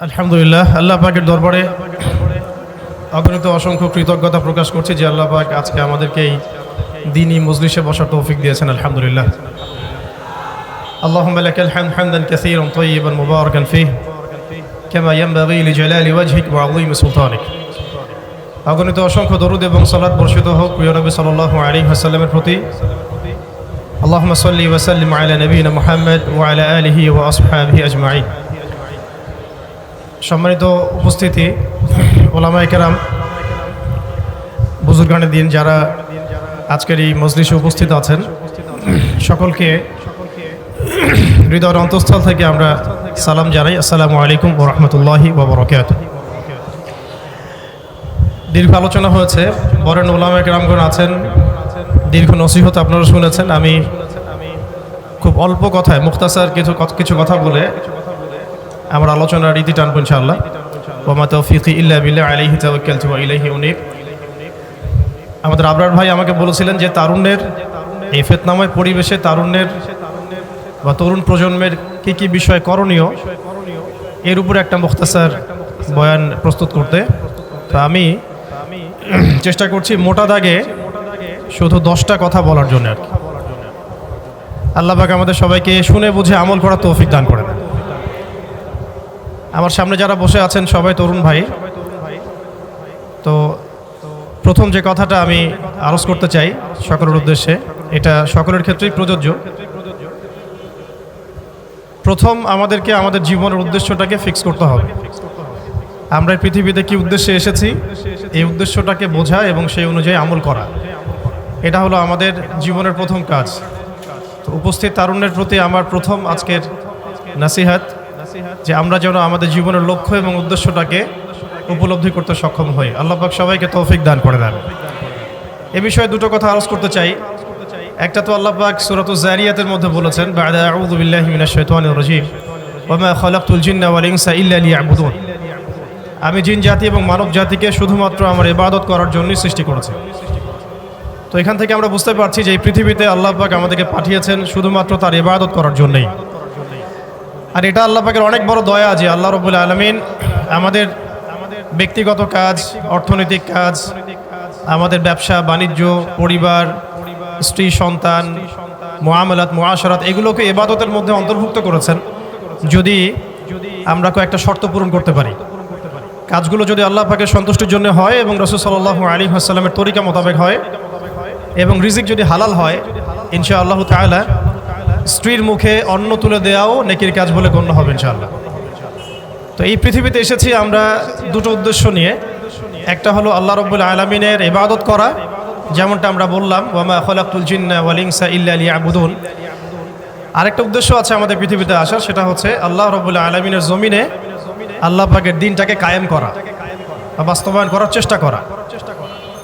আলহামদুলিল্লাহ আল্লাহ পাকের দরবারে অগণিত অসংখ্য কৃতজ্ঞতা প্রকাশ করছি যে আল্লাহ পাক আজকে আমাদেরকে এই দিনই মজলিসে বসার তৌফিক দিয়েছেন আলহামদুলিল্লাহ اللهم لك الحمد حمدا كثيرا طيبا مباركا فيه كما ينبغي لجلال وجهك وعظيم سلطانك অগণিত অসংখ্য দরুদ এবং সালাত বর্ষিত হোক প্রিয় নবী সাল্লাল্লাহু আলাইহি ওয়াসাল্লামের প্রতি اللهم صل وسلم على نبينا محمد وعلى آله وأصحابه أجمعين সম্মানিত উপস্থিতি, ওলামায়ে কেরাম, বুজুর্গানের দিন যারা আজকের এই মজলিসে উপস্থিত আছেন, সকলকে হৃদয়ের অন্তঃস্থল থেকে আমরা সালাম জানাই। আসসালামু আলাইকুম ও রহমতুল্লাহি ববরকাত দীর্ঘ আলোচনা হয়েছে বরেন ওলামায়ে কেরামগণ আছেন, দীর্ঘ নসিহত আপনারা শুনেছেন। আমি খুব অল্প কথায়, মুখতাসার কিছু কিছু কথা বলে আমার আলোচনার রীতি টানবো ইনশাআল্লাহ। ওমা তৌফিকি ইল্লা বিল্লাহ, আলাইহি তাওয়াক্কালতু ওয়া ইলাইহি উনীব। আমাদের আবরার ভাই আমাকে বলেছিলেন যে তারুণ্যের এই ফেতনাময় পরিবেশে তারুণ্যের বা তরুণ প্রজন্মের কি কি বিষয় করণীয়, এর উপরে একটা মুখতাসার বয়ান প্রস্তুত করতে। তো আমি চেষ্টা করছি মোটা দাগে শুধু দশটা কথা বলার জন্য আর কি। আল্লাহ পাক আমাদের সবাইকে শুনে বুঝে আমল করার তৌফিক দান করেন। আমার সামনে যারা বসে আছেন সবাই তরুণ ভাই। তো প্রথম যে কথাটা আমি আরজ করতে চাই সকলের উদ্দেশ্যে, এটা সকলের ক্ষেত্রেই প্রযোজ্য। প্রথম আমাদেরকে আমাদের জীবনের উদ্দেশ্যটাকে ফিক্স করতে হবে। আমরা পৃথিবীতে কি উদ্দেশ্যে এসেছি? এই উদ্দেশ্যটাকে বোঝা এবং সেই অনুযায়ী আমল করা। এটা হলো আমাদের জীবনের প্রথম কাজ। তো উপস্থিত তারুণ্যের প্রতি আমার প্রথম আজকের নাসিহাত। যে আমরা যেন আমাদের জীবনের লক্ষ্য এবং উদ্দেশ্যটাকে উপলব্ধি করতে সক্ষম হই। আল্লাহবাক সবাইকে তৌফিক দান করে দেন। এ বিষয়ে দুটো কথা আলোচ করতে চাই। একটা তো আল্লাহবাক সুরাত জারিয়াতের মধ্যে বলেছেন আমি জিন, জাতি এবং মানব জাতিকে শুধুমাত্র আমার ইবাদত করার জন্যই সৃষ্টি করেছে। তো এখান থেকে আমরা বুঝতে পারছি যে এই পৃথিবীতে আল্লাহ পাক আমাদেরকে পাঠিয়েছেন শুধুমাত্র তার ইবাদত করার জন্যই। আর এটা আল্লাহ পাকের অনেক বড় দয়া যে আল্লাহ রবুল আলমিন আমাদের ব্যক্তিগত কাজ, অর্থনৈতিক কাজ, আমাদের ব্যবসা, বাণিজ্য, পরিবার, স্ত্রী, সন্তান মোয়ামলাত মোয়াশরাত এগুলোকে এবাদতের মধ্যে অন্তর্ভুক্ত করেছেন। যদি আমরা কয়েকটা শর্ত পূরণ করতে পারি। কাজগুলো যদি আল্লাহ পাকের সন্তুষ্টির জন্য হয় এবং রসুল সাল্লাহ আলী আসসালামের তরিকা মোতাবেক হয় এবং রিজিক যদি হালাল হয় ইনশা আল্লাহ তালা স্ত্রীর মুখে অন্ন তুলে দেওয়াও নেকির কাজ বলে গণ্য হবে ইনশাআল্লাহ। তো এই পৃথিবীতে এসেছি আমরা দুটো উদ্দেশ্য নিয়ে। একটা হলো আল্লাহ রব্বুল আলমিনের ইবাদত করা, যেমনটা আমরা বললাম, ওয়ামা খলাকুল জিন্না ওয়ালিংসা ইল্লা আলী আবুদুন আরেকটা উদ্দেশ্য আছে আমাদের পৃথিবীতে আসার, সেটা হচ্ছে আল্লাহ রব্বুল্লাহ আলমিনের জমিনে আল্লাহ পাকের দিনটাকে কায়েম করা বা বাস্তবায়ন করার চেষ্টা করা।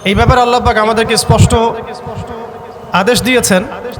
এই ব্যাপারে আল্লাহ পাক আমাদেরকে স্পষ্ট আদেশ দিয়েছেন।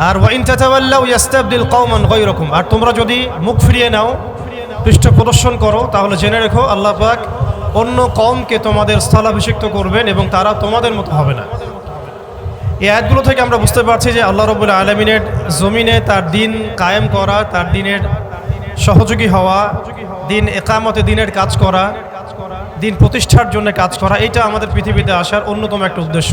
আর ওয়াইন তাতাওয়াল্লাউ ইয়াস্তাবদিল কওমান গায়রাকুম। আর তোমরা যদি মুখ ফিরিয়ে নাও, পৃষ্ঠ প্রদর্শন করো, তাহলে জেনে রেখো আল্লাহ পাক অন্য কমকে তোমাদের স্থলাভিষিক্ত করবেন এবং তারা তোমাদের মতো হবে না। এই আয়াতগুলো থেকে আমরা বুঝতে পারছি যে আল্লাহ রবুল্লা আলমিনের জমিনে তার দিন কায়েম করা, তার দিনের সহযোগী হওয়া, দিন একামতে দিনের কাজ করা, দিন প্রতিষ্ঠার জন্য কাজ করা এটা আমাদের পৃথিবীতে আসার অন্যতম একটা উদ্দেশ্য।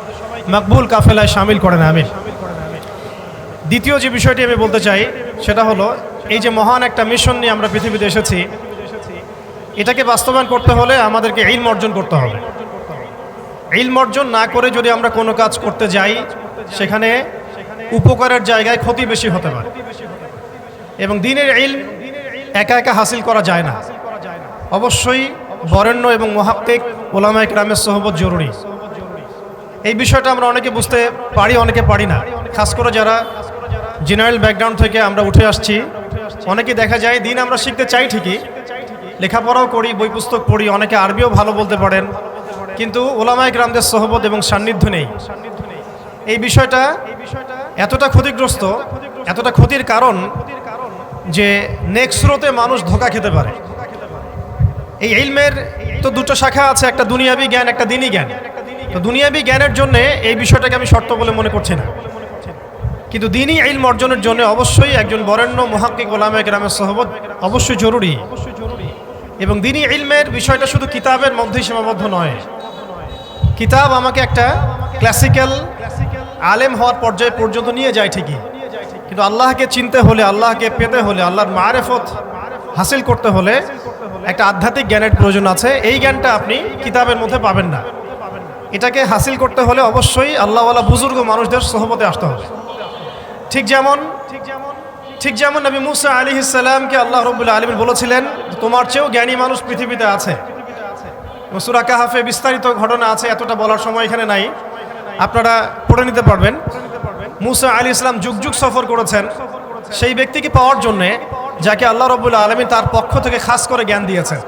মকবুল কাফেলায় সামিল করেন আমিন। দ্বিতীয় যে বিষয়টি আমি বলতে চাই, সেটা হলো, এই যে মহান একটা মিশন নিয়ে আমরা পৃথিবীতে এসেছি, এটাকে বাস্তবায়ন করতে হলে আমাদেরকে ইলম অর্জন করতে হবে। ইলম অর্জন না করে যদি আমরা কোনো কাজ করতে যাই, সেখানে উপকারের জায়গায় ক্ষতি বেশি হতে পারে। এবং দিনের ইলম একা একা হাসিল করা যায় না। অবশ্যই বরেণ্য এবং মহাক্কিক ওলামায় গ্রামের সহবত জরুরি। এই বিষয়টা আমরা অনেকে বুঝতে পারি, অনেকে পারি না। খাস করে যারা জেনারেল ব্যাকগ্রাউন্ড থেকে আমরা উঠে আসছি অনেকে দেখা যায় দিন আমরা শিখতে চাই ঠিকই, লেখাপড়াও করি, বই পুস্তক পড়ি, অনেকে আরবিও ভালো বলতে পারেন, কিন্তু ওলামায় গ্রামদের সহবত এবং সান্নিধ্য নেই। এই বিষয়টা এতটা ক্ষতিগ্রস্ত, এতটা ক্ষতির কারণ যে নেক্সট স্রোতে মানুষ ধোকা খেতে পারে। এই ইলমের তো দুটো শাখা আছে, একটা দুনিয়াবি জ্ঞান, একটা দিনই জ্ঞান। তো দুনিয়াবি জ্ঞানের জন্য এই বিষয়টাকে আমি শর্ত বলে মনে করছি না। কিন্তু দিনই ইলম অর্জনের জন্য অবশ্যই একজন বরেণ্য মহাক্কিক ওলামে গ্রামের সহবত অবশ্যই জরুরি। এবং দিনই ইলমের বিষয়টা শুধু কিতাবের মধ্যেই সীমাবদ্ধ নয়। কিতাব আমাকে একটা ক্লাসিক্যাল আলেম হওয়ার পর্যায়ে পর্যন্ত নিয়ে যায় ঠিকই। কিন্তু আল্লাহকে চিনতে হলে, আল্লাহকে পেতে হলে, আল্লাহর মারেফত হাসিল করতে হলে একটা আধ্যাত্মিক জ্ঞানের প্রয়োজন আছে। এই জ্ঞানটা আপনি কিতাবের মধ্যে পাবেন না। এটাকে হাসিল করতে হলে অবশ্যই আল্লাহওয়ালা বুজুর্গ মানুষদের সহমতে আসতে হবে। ঠিক যেমন ঠিক যেমন ঠিক যেমন নবী মুসা আলী ইসাল্লামকে আল্লাহ রবুল্লা আলমিন বলেছিলেন, তোমার চেয়েও জ্ঞানী মানুষ পৃথিবীতে আছে। সুরা কাহাফে বিস্তারিত ঘটনা আছে, এতটা বলার সময় এখানে নাই। আপনারা পড়ে নিতে পারবেন। মুসা আলী ইসলাম যুগ যুগ সফর করেছেন। সেই ব্যক্তিকে পাওয়ার জন্যে যাকে আল্লাহ রবুল্লা আলমী তার পক্ষ থেকে খাস করে জ্ঞান দিয়েছেন।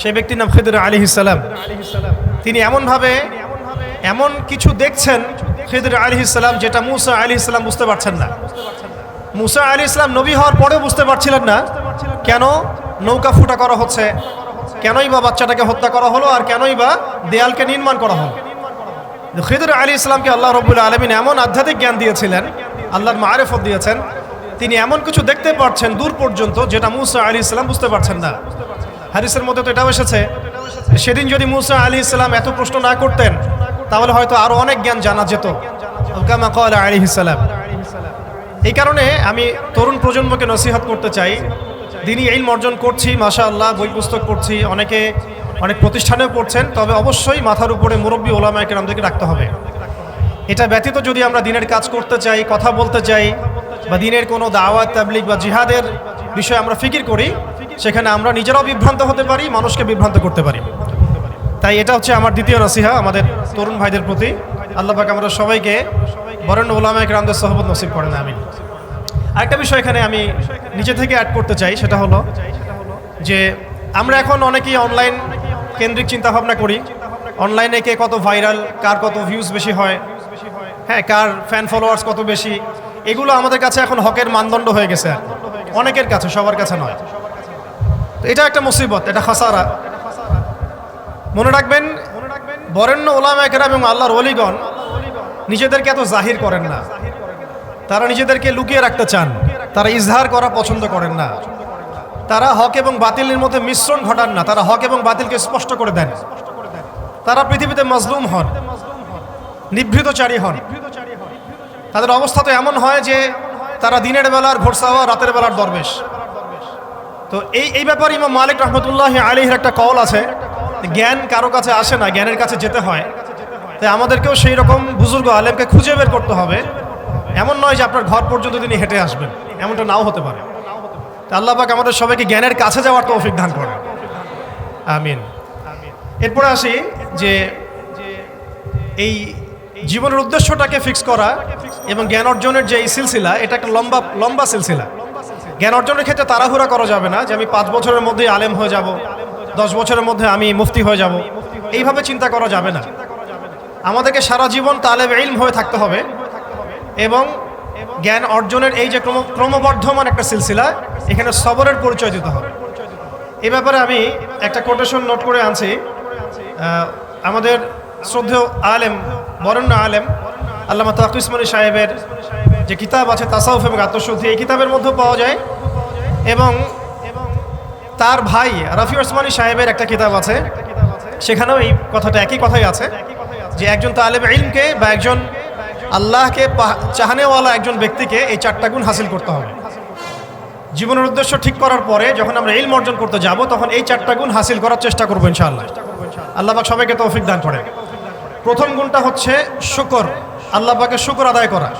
সেই ব্যক্তির নাম খিদুর আলী ইসালাম তিনি এমনভাবে, এমন কিছু দেখছেন খিদুর আলী ইসলাম যেটা মুসা আলী ইসলাম বুঝতে পারছেন না। মুসা আলী ইসলাম নবী হওয়ার পরেও বুঝতে পারছিলেন না কেন নৌকা ফুটা করা হচ্ছে, কেনই বা বাচ্চাটাকে হত্যা করা হলো আর কেনই বা দেয়ালকে নির্মাণ করা হলো। খিদুর আলী ইসলামকে আল্লাহ রবুল্লা আলমিন এমন আধ্যাত্মিক জ্ঞান দিয়েছিলেন, আল্লাহর মারেফত দিয়েছেন, তিনি এমন কিছু দেখতে পাচ্ছেন দূর পর্যন্ত যেটা মুসা আলী ইসলাম বুঝতে পারছেন না। হারিসের মধ্যে তো এটাও এসেছে সেদিন যদি মুসা আলী ইসলাম এত প্রশ্ন না করতেন, তাহলে হয়তো আরও অনেক জ্ঞান জানা যেত। আলী ইসলাম এই কারণে আমি তরুণ প্রজন্মকে নসিহত করতে চাই। দিনই এই অর্জন করছি মাশা আল্লাহ বই পুস্তক পড়ছি, অনেকে অনেক প্রতিষ্ঠানেও পড়ছেন, তবে অবশ্যই মাথার উপরে মুরব্বী ওলামায়কে আমাদেরকে রাখতে হবে। এটা ব্যতীত যদি আমরা দিনের কাজ করতে চাই, কথা বলতে চাই, বা দিনের কোনো দাওয়াত তাবলিক বা জিহাদের বিষয়ে আমরা ফিকির করি সেখানে আমরা নিজেরাও বিভ্রান্ত হতে পারি, মানুষকে বিভ্রান্ত করতে পারি। তাই এটা হচ্ছে আমার দ্বিতীয় নসিহা আমাদের তরুণ ভাইদের প্রতি। আল্লাহ পাক আমরা সবাইকে বরেণ্য ওলামায়ক রামদের সহবত নসিব করেন আমি আরেকটা বিষয় এখানে আমি নিজে থেকে অ্যাড করতে চাই, সেটা হলো যে আমরা এখন অনেকেই অনলাইন কেন্দ্রিক চিন্তা ভাবনা করি অনলাইনে কে কত ভাইরাল কার কত ভিউজ বেশি হয় হ্যাঁ কার ফ্যান ফলোয়ার্স কত বেশি, এগুলো আমাদের কাছে এখন হকের মানদণ্ড হয়ে গেছে অনেকের কাছে, সবার কাছে নয়। এটা একটা মুসিবত, এটা খাসারা। মনে রাখবেন, বরেণ্য ওলামা একরাম এবং আল্লাহর অলিগণ নিজেদেরকে এত জাহির করেন না। তারা নিজেদেরকে লুকিয়ে রাখতে চান, তারা ইজহার করা পছন্দ করেন না। তারা হক এবং বাতিলের মধ্যে মিশ্রণ ঘটান না, তারা হক এবং বাতিলকে স্পষ্ট করে দেন। তারা পৃথিবীতে মজলুম হন, নিভৃতচারী হন। তাদের অবস্থা তো এমন হয় যে তারা দিনের বেলার ঘোরসাওয়া রাতের বেলার দরবেশ। তো এই এই ব্যাপারে ইমাম মালিক রহমতুল্লাহ আলীর একটা কল আছে। জ্ঞান কারও কাছে আসে না, জ্ঞানের কাছে যেতে হয়। তাই আমাদেরকেও সেই রকম বুজুর্গ আলেমকে খুঁজে বের করতে হবে। এমন নয় যে আপনার ঘর পর্যন্ত তিনি হেঁটে আসবেন, এমনটা নাও হতে পারে। তা আল্লাহ পাক আমাদের সবাইকে জ্ঞানের কাছে যাওয়ার তৌফিক দান করেন। আমিন। এরপরে আসি যে এই জীবনের উদ্দেশ্যটাকে ফিক্স করা এবং জ্ঞান অর্জনের যে এই সিলসিলা, এটা একটা লম্বা লম্বা সিলসিলা। জ্ঞান অর্জনের ক্ষেত্রে তাড়াহুড়া করা যাবে না যে আমি পাঁচ বছরের মধ্যে আলেম হয়ে যাব, দশ বছরের মধ্যে আমি মুফতি হয়ে যাব। এইভাবে চিন্তা করা যাবে না। আমাদেরকে সারা জীবন তালেব ইলম হয়ে থাকতে হবে এবং জ্ঞান অর্জনের এই যে ক্রম ক্রমবর্ধমান একটা সিলসিলা, এখানে সবরের পরিচয় দিতে হবে। এ ব্যাপারে আমি একটা কোটেশন নোট করে আনছি। আমাদের শ্রদ্ধেয় আলেম, বরেণ্য আলেম, আল্লামা তাকুসমানি সাহেবের যে কিতাব আছে, তাসাউফ এবং আত্মশুদ্ধি, এই কিতাবের মধ্যেও পাওয়া যায়। এবং তার ভাই রাফি ওসমানী সাহেবের একটা কিতাব আছে। সেখানেও এই কথাটা, একই কথাই আছে, যে একজন তালেব ইলমকে বা একজন আল্লাহকে চাহানেওয়ালা একজন ব্যক্তিকে এই চারটা গুণ হাসিল করতে হবে। জীবনের উদ্দেশ্য ঠিক করার পরে যখন আমরা ইলম অর্জন করতে যাব, তখন এই চারটা গুণ হাসিল করার চেষ্টা করব ইনশাআল্লাহ। আল্লাহ পাক সবাইকে তৌফিক দান করে প্রথম গুণটা হচ্ছে শুকর। আল্লাহ পাকে শুকর আদায় করা।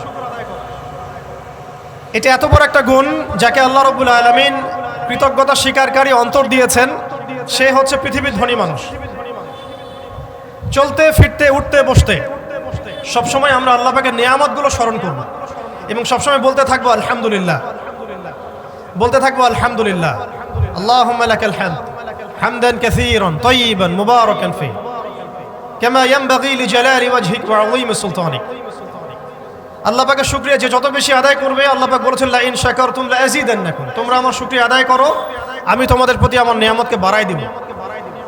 এটা এত বড় একটা গুণ যাকে আল্লাহ রবুল আলমিন কৃতজ্ঞতা স্বীকারকারী অন্তর দিয়েছেন, সে হচ্ছে পৃথিবীর ধনী মানুষ। চলতে, ফিরতে, উঠতে, বসতে, সবসময় আমরা আল্লাহ পাকের নিয়ামতগুলো স্মরণ করব এবং সবসময় বলতে থাকব আলহামদুলিল্লাহ। বলতে থাকব আলহামদুলিল্লাহ। আল্লাহ লাকাল হামদ। হামদান কাসীরান তাইয়িবান মুবারাকান ফি। কামা ইয়ানবাগি লিজালালি ওয়াজহিক ওয়া আযীম সুলতানিক। আল্লাহ পাকের শুকরিয়া যে যত বেশি আদায় করবে, আল্লাহ পাক বলেছেন, লা ইন শাকারতুম লা আযীদান্নাকুম তোমরা আমার শুক্রিয়া আদায় করো, আমি তোমাদের প্রতি আমার নিয়ামতকে বাড়াই দিব।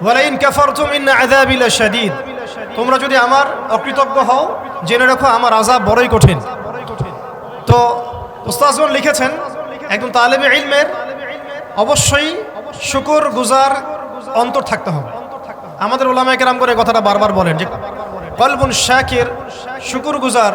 ওয়ালা ইন কাফারতুম ইন তোমরা যদি আমার অকৃতজ্ঞ হও, জেনে রাখো আমার আযাব বড়ই কঠিন। তো উস্তাজগণ লিখেছেন, একজন তালেবে ইলমের, অবশ্যই শুকর গুজার অন্তর থাকতে হবে। আমাদের ওলামা কেরাম করে কথাটা বারবার বলেন যে, কলবুন শাকির, শুকুর গুজার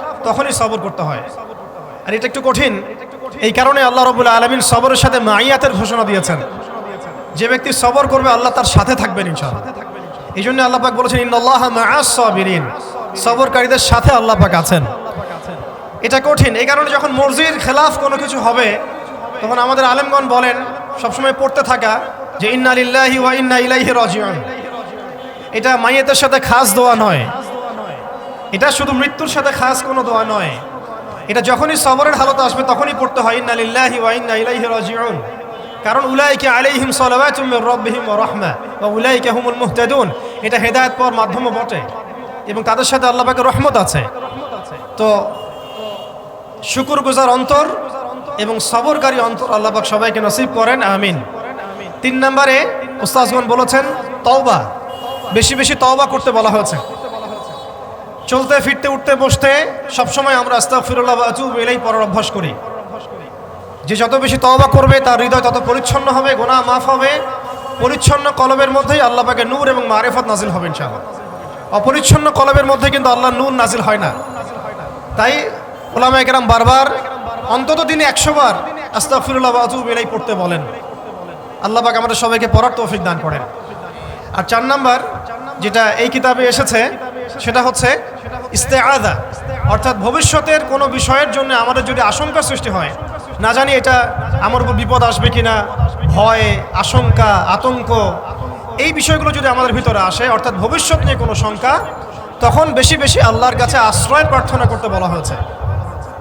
তখনই সবর করতে হয়। আর এটা একটু কঠিন। এই কারণে আল্লাহ রবুল্লা আলমিন সবরের সাথে মাইয়াতের ঘোষণা দিয়েছেন। যে ব্যক্তি সবর করবে, আল্লাহ তার সাথে থাকবেন ইনশাআল্লাহ। এই জন্য আল্লাহ পাক বলেছেন ইন্নআল্লাহ সবরকারীদের সাথে আল্লাহ পাক আছেন। এটা কঠিন। এই কারণে যখন মর্জির খেলাফ কোনো কিছু হবে, তখন আমাদের আলেমগণ বলেন, সবসময় পড়তে থাকা যে, ইন্না লিল্লাহি ওয়া ইন্না ইলাইহি রাজিউন। এটা মাইয়াতের সাথে খাস দোয়া নয়। এটা শুধু মৃত্যুর সাথে খাস কোনো দোয়া নয়। এটা যখনই সবরের হালত আসবে তখনই পড়তে হয়, ইন্না ওয়া ইন্না ইলাইহি রাজিউন। কারণ উলাইকে আলাইহিম সালাওয়াতুম মির রাব্বিহিম ওয়া রাহমা ওয়া উলাইকা হুমুল মুহতাদুন। এটা হেদায়েত পাওয়ার মাধ্যমও বটে এবং তাদের সাথে আল্লাহ পাকের রহমত আছে। তো শুকুর গুজার অন্তর এবং সবরকারী অন্তর আল্লাহ পাক সবাইকে নসিব করেন, আমিন। তিন নম্বরে উস্তাজগণ বলেছেন, তওবা। বেশি বেশি তওবা করতে বলা হয়েছে। চলতে, ফিরতে, উঠতে, বসতে সবসময় আমরা আস্তাগফিরুল্লাহ ওয়া আতুবু ইলাইহি পড়ার অভ্যাস করি। যে যত বেশি তওবা করবে, তার হৃদয় তত পরিচ্ছন্ন হবে গোনা মাফ হবে। পরিচ্ছন্ন কলবের মধ্যেই আল্লাহ পাকে নূর এবং মারেফত নাজিল হবে ইনশাআল্লাহ। অপরিচ্ছন্ন কলবের মধ্যে কিন্তু আল্লাহ নূর নাজিল হয় না। তাই ওলামা একরাম বারবার অন্তত দিনে একশো বার আস্তাগফিরুল্লাহ ওয়া আতুবু ইলাইহি পড়তে বলেন। আল্লাহ আমাদের সবাইকে পড়ার তৌফিক দান করেন। আর চার নাম্বার যেটা এই কিতাবে এসেছে, সেটা হচ্ছে ইস্তেআদা অর্থাৎ ভবিষ্যতের কোনো বিষয়ের জন্য আমাদের যদি আশঙ্কা সৃষ্টি হয়, না জানি এটা আমার উপর বিপদ আসবে কিনা, ভয়, আশঙ্কা, আতঙ্ক, এই বিষয়গুলো যদি আমাদের ভিতরে আসে, অর্থাৎ ভবিষ্যৎ নিয়ে কোনো শঙ্কা, তখন বেশি বেশি আল্লাহর কাছে আশ্রয় প্রার্থনা করতে বলা হয়েছে।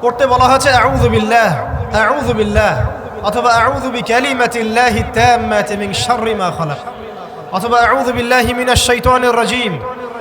করতে বলা হয়েছে, আউযু বিল্লাহ আউযু বিল্লাহ অথবা মা খালাক অথবা, আউযু বিল্লাহি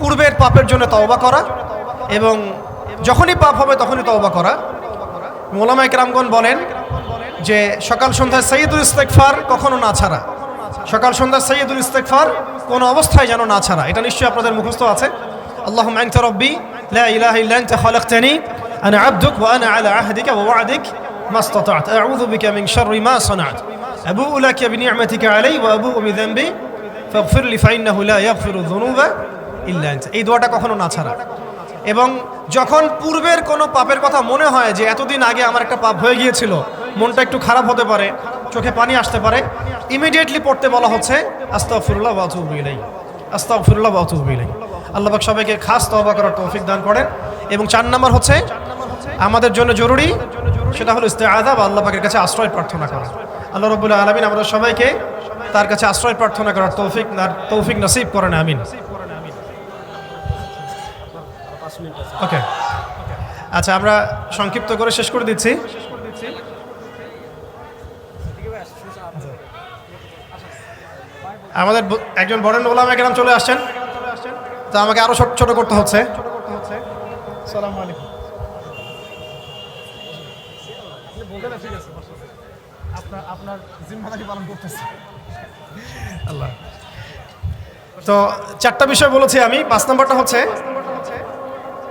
পূর্বের পাপের জন্য তওবা করা এবং যখনই পাপ হবে তখনই তওবা করা মোলামাইক রামগণ বলেন যে সকাল সন্ধ্যায় সৈয়দুল ইস্তেকফার কখনো না ছাড়া সকাল সন্ধ্যায় সৈয়দুল ইস্তেকফার কোনো অবস্থায় যেন না ছাড়া এটা নিশ্চয়ই আপনাদের মুখস্থ আছে আল্লাহ আনতা রব্বি লা ইলাহা ইল্লা আনতা খালাকতানি আনা আবদুক ওয়া আনা আলা আহদিকা ওয়া ওয়া'দিক ما استطعت أعوذ بك من شر ما صنعت أبوء لك بنعمتك علي وأبوء بذنبي فاغفر لي فإنه لا يغفر الذنوب ইল্লা এই দোয়াটা কখনো না ছাড়া। এবং যখন পূর্বের কোনো পাপের কথা মনে হয় যে এতদিন আগে আমার একটা পাপ হয়ে গিয়েছিল, মনটা একটু খারাপ হতে পারে, চোখে পানি আসতে পারে ইমিডিয়েটলি পড়তে বলা হচ্ছে আস্তাফিরুল্লাহ বাতুবিলাই আস্তাফিরুল্লাহ বাতুবিলাই আল্লাহবাক সবাইকে খাস তবা করার তৌফিক দান করেন। এবং চার নাম্বার হচ্ছে, আমাদের জন্য জরুরি সেটা হলো ইস্তে আদাব আল্লাহ কাছে আশ্রয় প্রার্থনা করা। আল্লাহ রবুল্লাহ আলমিন আমাদের সবাইকে তার কাছে আশ্রয় প্রার্থনা করার তৌফিক তৌফিক নসিব করেন, আমিন। ওকে আচ্ছা আমরা সংক্ষিপ্ত করে শেষ করে দিচ্ছি। আমাদের একজন বরেন ওলামা কেরাম চলে আসছেন। তো আমাকে আরও ছোট ছোট করতে হচ্ছে। তো চারটা বিষয় বলেছি আমি। পাঁচ নম্বরটা হচ্ছে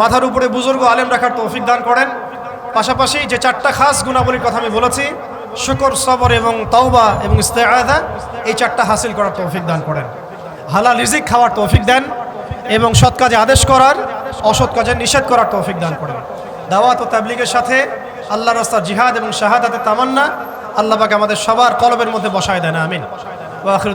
মাথার উপরে বুজুর্গ আলেম রাখার তৌফিক দান করেন। পাশাপাশি যে চারটা খাস গুণাবলীর কথা আমি বলেছি, শুকর, সবর এবং তওবা এবং ইস্তেআদা এই চারটা হাসিল করার তৌফিক দান করেন। হালাল রিজিক খাওয়ার তৌফিক দেন এবং সৎ কাজে আদেশ করার, অসৎ কাজে নিষেধ করার তৌফিক দান করেন। দাওয়াত ও তাবলিগের সাথে আল্লাহ রাস্তার জিহাদ এবং শাহাদাতের তামান্না আল্লাহ পাক আমাদের সবার কলবের মধ্যে বসায় দেন, আমিন। ওয়াখির